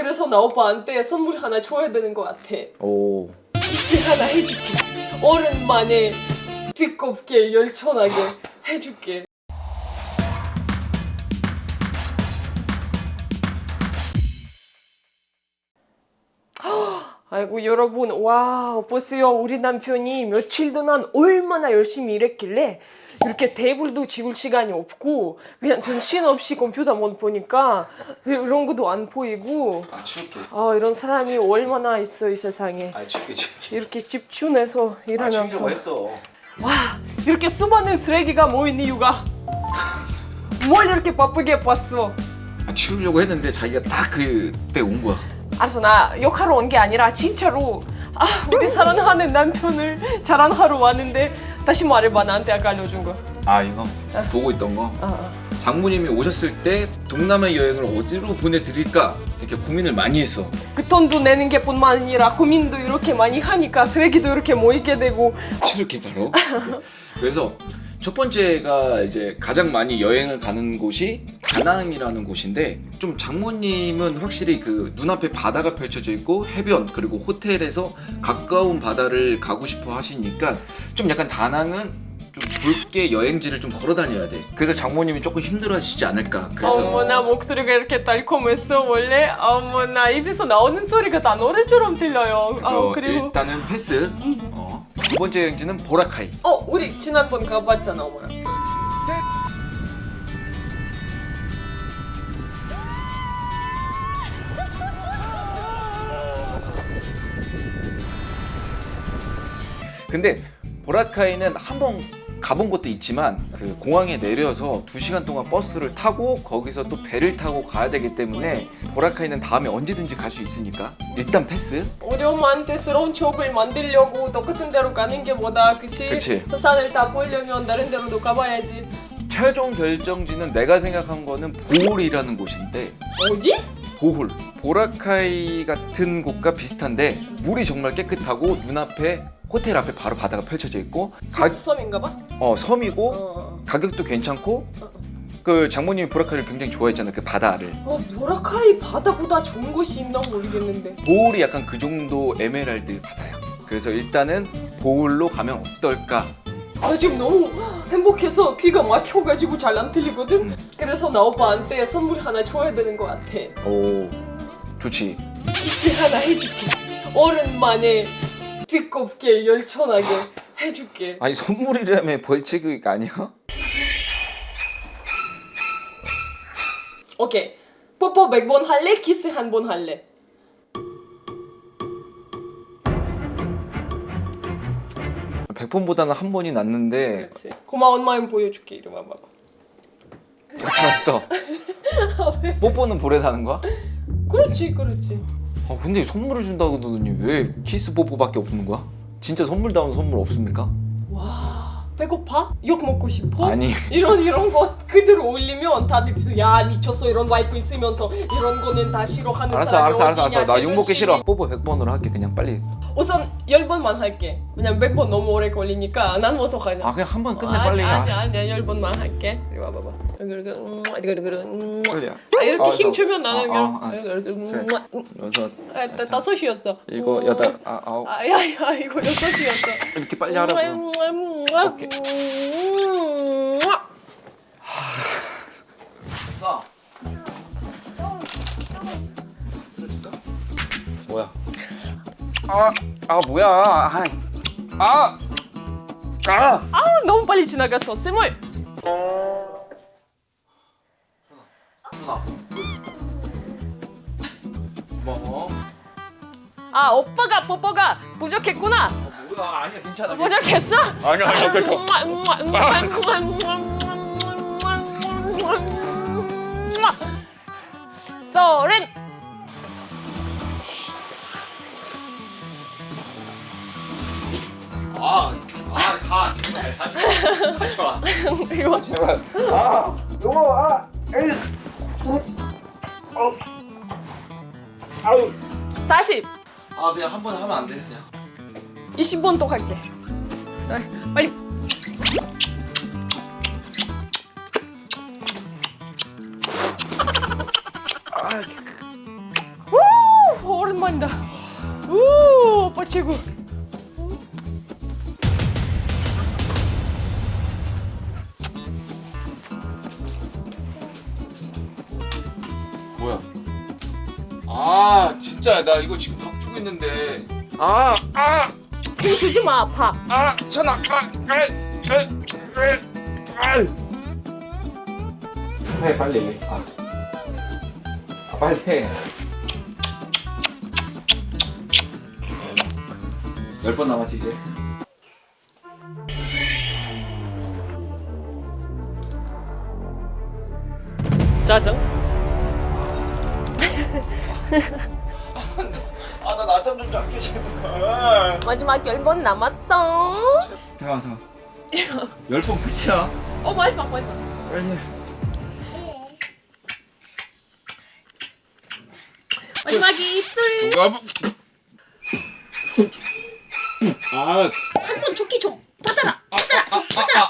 그래서 나 오빠한테 선물 하나 줘야 되는 것 같아. 오. 키스 하나 해줄게. 오랜만에 두껍게 열천하게 해줄게. 아이고 여러분 와 보세요 우리 남편이 며칠 동안 얼마나 열심히 일했길래 이렇게 테이블도 지울 시간이 없고 그냥 정신없이 컴퓨터만 보니까 이런 것도 안 보이고 아 치울게. 아 이런 사람이 얼마나 있어 이 세상에 아 치울게 치울게. 이렇게 집중해서 아 일하면서 치우려고 했어. 와 이렇게 수많은 쓰레기가 모인 이유가 뭘 이렇게 바쁘게 봤어 아 치우려고 했는데 자기가 딱 그때 온 거야. 알았어 나 욕하러 온 게 아니라 진짜로 아 우리 사랑하는 남편을 자랑하러 왔는데 다시 말해봐 나한테 아까 알려준 거 아 이거 보고 있던 거. 아, 아. 장모님이 오셨을 때 동남아 여행을 어디로 보내드릴까 이렇게 고민을 많이 했어. 그 돈도 내는 게 뿐만 아니라 고민도 이렇게 많이 하니까 쓰레기도 이렇게 모이게 되고 치울게 바로. 그래서 첫 번째가 이제 가장 많이 여행을 가는 곳이 다낭이라는 곳인데 좀 장모님은 확실히 그 눈앞에 바다가 펼쳐져 있고 해변 그리고 호텔에서 가까운 바다를 가고 싶어 하시니까 좀 약간 다낭은 좀 붉게 여행지를 좀 걸어 다녀야 돼. 그래서 장모님이 조금 힘들어 하시지 않을까. 그래서 어머나 목소리가 이렇게 달콤했어 원래 어머나 입에서 나오는 소리가 다 노래처럼 들려요 그래서 아, 그리고 일단은 패스. 어. 두 번째 여행지는 보라카이. 어 우리 지난번 가봤잖아 어머나 근데 보라카이는 한번 가본 것도 있지만 그 공항에 내려서 두 시간 동안 버스를 타고 거기서 또 배를 타고 가야 되기 때문에 보라카이는 다음에 언제든지 갈 수 있으니까 일단 패스. 새로운 추억을 만들려고 똑같은 데로 가는 게 뭐다 그치? 그치. 서산을 다 보려면 다른 데로도 가봐야지 최종 결정지는 내가 생각한 거는 보홀이라는 곳인데 어디? 보홀. 보라카이 같은 곳과 비슷한데 물이 정말 깨끗하고 눈앞에 호텔 앞에 바로 바다가 펼쳐져 있고 가, 섬인가 봐? 어, 섬이고 어. 가격도 괜찮고 그 장모님이 보라카이를 굉장히 좋아했잖아 그 바다를 어 보라카이 바다보다 좋은 곳이 있나 모르겠는데 보홀이 약간 그 정도 에메랄드 바다야 그래서 일단은 보홀로 가면 어떨까 나 지금 너무 행복해서 귀가 막혀가지고 잘 안 들리거든? 음. 그래서 나 오빠한테 선물 하나 줘야 되는 것 같아 오 좋지 키스 하나 해줄게 오랜만에 두껍게 열천하게 해줄게 아니 선물이라며 벌칙이 아니야? 오케이 뽀뽀 100번 할래? 키스 한 번 할래? 백번보다는한 번이 낫는데 그렇지 고마운 마음 보여줄게 이리 와봐봐 같이 갔어 뽀뽀는 볼에 사는 거야? 그렇지 그렇지 아 근데 선물을 준다고 하더니 왜 키스 뽀뽀밖에 없는 거야? 진짜 선물다운 선물 없습니까? 와 배고파? 욕 먹고 싶어? 아니 이런 이런 거 그대로 올리면 다들. 야 미쳤어 이런 와이프 있으면서 이런 거는 다 싫어하는 알았어 사람이 알았어 알았어. 어디냐, 알았어 나 욕 먹기 제정신이. 싫어. 뽀뽀 100번으로 할게 그냥 빨리. 우선 10번만 할게. 왜냐면 100번 너무 오래 걸리니까 난 어서 가자. 아 그냥 한 번 끝내 아니, 빨리 아니 아, 아니야. 10번만 할게. 이리 와봐봐 이렇게 음, 이렇게 이렇게 음, 빨리야. 아, 이렇게 어, 힘 저- 주면 나는 어, 그냥 어, 알았어. 이렇게 음, 셋. 음, 여섯 아, 다- 다섯이었어. 이거 음. 여덟 아 아홉. 아야야 이거 여섯이었어. 이렇게 빨리 하라고 오케이. 뭐야? 아, 아 뭐야? 아, 아, 아. 아 너무 빨리 지나갔어 쌤을. 고마워. 아 오빠가 뽀뽀가 부족했구나 아, 뭐야? 아니야 괜찮아. 부족했어? 아니야 아니야 괜찮아. 소렌 아, 아, 가 제발 다시 와. 다시 와. 이거 제발. 아, 이거 아, 에이. 어. 아우. 40 아 그냥 한 번 하면 안 돼 그냥. 20번 또 갈게 네, 빨리 최고. 뭐야? 아 진짜 나 이거 지금 밥 주고 있는데 아 아, 힘 주지 마 아파. 아, 천아, 아, 아, 아, 아, 해 빨리. 아, 아 빨리 해. 열번 남았지 이제. 짜증. 아 나 낮잠 좀 잘게 제발. 마지막 열 번 남았어. 잠깐 잠깐. 열번 끝이야. 어 마지막 마지막. 빨리 해. 마지막이 입술 아, 한번 좋게 좀. 받아라. 받아라. 좀 받아라